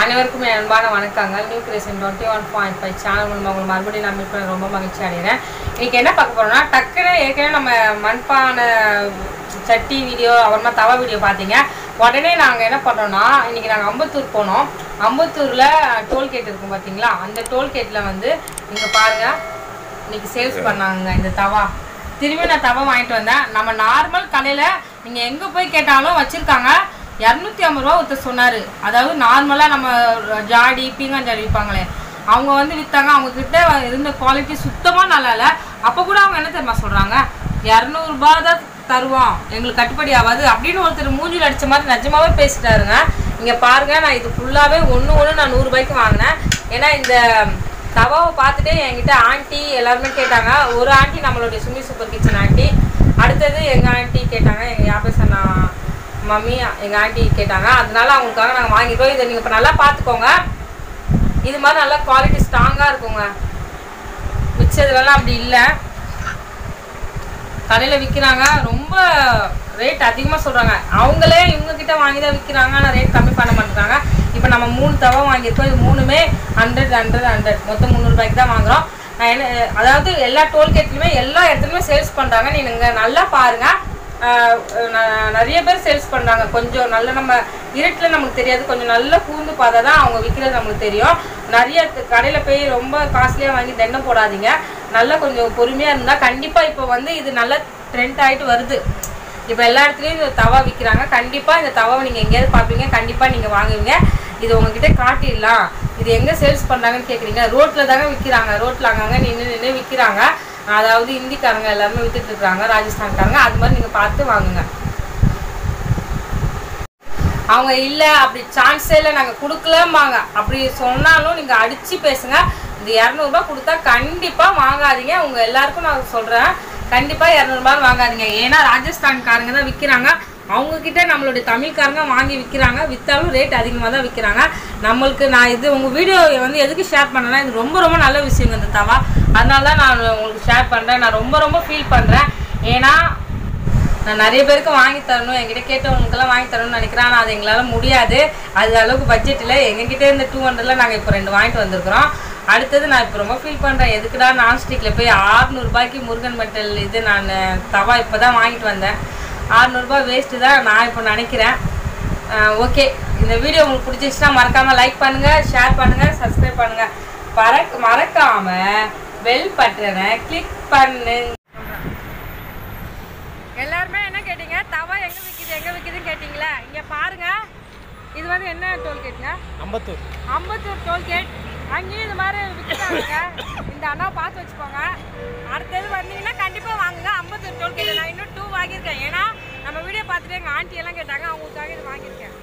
அனைவருக்கும் என் அன்பான வணக்கங்கள். New creation twenty one point five channel மூலமாக உங்களை மறுபடியும் நான் மீட் பண்ண ரொம்ப மகிழ்ச்சி அடைகிறேன். இன்னைக்கு என்ன பார்க்க போறோம்னா டக்குன்னு ஏற்கனவே நம்ம மண்பானை சட்டி வீடியோ அப்புறமா தவா வீடியோ பார்த்தீங்க. உடனே நாங்கள் என்ன பண்ணோம்னா இன்னைக்கு நாங்கள் அம்பத்தூர் போனோம். அம்பத்தூரில் டோல்கேட் இருக்கும் பார்த்தீங்களா? அந்த டோல்கேட்டில் வந்து இங்கே பாருங்க இன்னைக்கு சேல்ஸ் பண்ணாங்க இந்த தவா. திரும்பி நான் தவா வாங்கிட்டு வந்தேன். நம்ம நார்மல் கடையில் நீங்கள் எங்கே போய் கேட்டாலும் வச்சுருக்காங்க. இரநூத்தி ஐம்பது ரூபா ஒருத்தர் சொன்னார். அதாவது நார்மலாக நம்ம ஜாடி பீங்காஞ்சாடி விற்பாங்களே அவங்க வந்து விற்றாங்க அவங்கக்கிட்ட இருந்த குவாலிட்டி சுத்தமாக நல்லா இல்லை. அப்போ கூட அவங்க என்ன தெரியுமா சொல்கிறாங்க இரநூறுபா தான் தருவோம். எங்களுக்கு கட்டுப்படி ஆகாது. அப்படின்னு ஒருத்தர் மூஞ்சில் அடித்த மாதிரி நிஜமாவே பேசிட்டாருங்க. இங்கே பாருங்கள் நான் இது ஃபுல்லாகவே ஒன்று ஒன்று நான் நூறுரூபாய்க்கு வாங்கினேன். ஏன்னா இந்த தவாவை பார்த்துட்டு என்கிட்ட ஆண்டி எல்லாருமே கேட்டாங்க. ஒரு ஆண்டி நம்மளுடைய சுமி சூப்பர் கிச்சன் ஆண்டி அடுத்தது எங்கள் ஆண்டி கேட்டாங்க. மம்மி எங்கள் ஆண்டி கேட்டாங்க. அதனால அவங்களுக்காக நாங்கள் வாங்கிட்டோம். இதை நீங்கள் இப்போ நல்லா பார்த்துக்கோங்க இது மாதிரி நல்லா குவாலிட்டி ஸ்ட்ராங்காக இருக்குங்க. மிச்சதுலலாம் அப்படி இல்லை. கடையில் விற்கிறாங்க ரொம்ப ரேட் அதிகமாக சொல்கிறாங்க அவங்களே இவங்கக்கிட்ட வாங்கி தான் விற்கிறாங்க ஆனால் ரேட் கம்மி பண்ண மாட்டேறாங்க இப்போ நம்ம மூணு தவா வாங்கியிருக்கோம். இது மூணுமே ஹண்ட்ரட் ஹண்ட்ரட் ஹண்ட்ரட் மொத்தம் முந்நூறுபாய்க்கு தான் வாங்குறோம். நான் என்ன அதாவது எல்லா டோல்கேட்லையுமே எல்லா இடத்துலையுமே சேல்ஸ் பண்ணுறாங்க நீங்கள் நல்லா பாருங்கள் நிறைய பேர் சேல்ஸ் பண்ணுறாங்க கொஞ்சம் நல்ல நம்ம இருட்டில் நமக்கு தெரியாது. கொஞ்சம் நல்ல கூர்ந்து பார்த்தா தான் அவங்க விற்கிறது நம்மளுக்கு தெரியும். நிறைய கடையில் போய் ரொம்ப காஸ்ட்லியாக வாங்கி தண்டம் போடாதீங்க. நல்லா கொஞ்சம் பொறுமையாக இருந்தால் கண்டிப்பாக இப்போ வந்து இது நல்லா ட்ரெண்ட் ஆகிட்டு வருது. இப்போ எல்லா இடத்துலையும் இந்த தவா விற்கிறாங்க கண்டிப்பாக இந்த தவாவை நீங்கள் எங்கேயாவது பார்ப்பீங்க. கண்டிப்பாக நீங்கள் வாங்குவீங்க. இது உங்ககிட்ட காட்டிடலாம். இது எங்கே சேல்ஸ் பண்ணுறாங்கன்னு கேட்குறீங்க ரோட்டில் தாங்க விற்கிறாங்க ரோட்டில் அங்கங்கே நின்று நின்று விற்கிறாங்க அதாவது இந்திக்காரங்க எல்லாருமே வித்துட்டு இருக்காங்க ராஜஸ்தான்காரங்க அது மாதிரி நீங்கள் பார்த்து வாங்குங்க. அவங்க இல்லை அப்படி சான்ஸே இல்லை நாங்கள் கொடுக்கலம்பாங்க. அப்படி சொன்னாலும் நீங்கள் அடித்து பேசுங்க. இந்த இரநூறுபா கொடுத்தா கண்டிப்பாக வாங்காதீங்க. உங்கள் எல்லாருக்கும் நான் சொல்கிறேன் கண்டிப்பாக இரநூறுபா வாங்காதீங்க. ஏன்னா ராஜஸ்தான்காரங்க தான் விற்கிறாங்க அவங்கக்கிட்ட நம்மளுடைய தமிழ்காரங்க வாங்கி விற்கிறாங்க விற்றாலும் ரேட் அதிகமாக தான் விற்கிறாங்க நம்மளுக்கு நான் இது உங்கள் வீடியோ வந்து எதுக்கு ஷேர் பண்ணேன்னா இது ரொம்ப ரொம்ப நல்ல விஷயங்க இந்த தவா. அதனால தான் நான் உங்களுக்கு ஷேர் பண்ணுறேன் நான் ரொம்ப ரொம்ப ஃபீல் பண்ணுறேன் ஏன்னா நான் நிறைய பேருக்கு வாங்கி தரணும். என்கிட்ட கேட்டவங்களுக்கெல்லாம் வாங்கி தரணும்னு நினைக்கிறேன். ஆனால் அது எங்களால் முடியாது. அது அளவுக்கு பட்ஜெட் இல்லை. எங்ககிட்ட இந்த டூ ஹண்ட்ரட்ல நாங்கள் இப்போ ரெண்டு வாங்கிட்டு வந்திருக்கிறோம். அடுத்தது நான் இப்போ ரொம்ப ஃபீல் பண்ணுறேன் எதுக்குடா நான்ஸ்டிக்கில் போய் ஆறுநூறுபாய்க்கு முருகன் மெட்டல் இது நான் தவா இப்போ தான் வாங்கிட்டு வந்தேன். ஆறுநூறுபா வேஸ்ட்டு தான் நான் இப்போ நினைக்கிறேன். ஓகே இந்த வீடியோ உங்களுக்கு பிடிச்சிச்சுன்னா மறக்காமல் லைக் பண்ணுங்கள் ஷேர் பண்ணுங்கள் சப்ஸ்கிரைப் பண்ணுங்கள் பறக்க மறக்காமல் பெல் பட்டனை கிளிக் பண்ணு. எல்லாருமே என்ன கேட்டீங்க? தவா எங்க விக்குது எங்க விக்குதுன்னு கேட்டீங்களா? இங்க பாருங்க. இது வந்து என்ன டோல்கேட்டுங்க அம்பத்தூர். அம்பத்தூர் டோல்கேட் அங்கேயும் இது மாதிரி விற்கிறாங்க இந்த அண்ணா பார்த்து வச்சுக்கோங்க. அடுத்தது வந்தீங்கன்னா கண்டிப்பாக வாங்குங்க. அம்பத்தூர் டோல்கேட் நான் இன்னும் டூ வாங்கியிருக்கேன். பார்த்துட்டு எங்கள் ஆண்டி எல்லாம் கேட்டாங்க அவங்களுக்காக இது வாங்கியிருக்கேன்.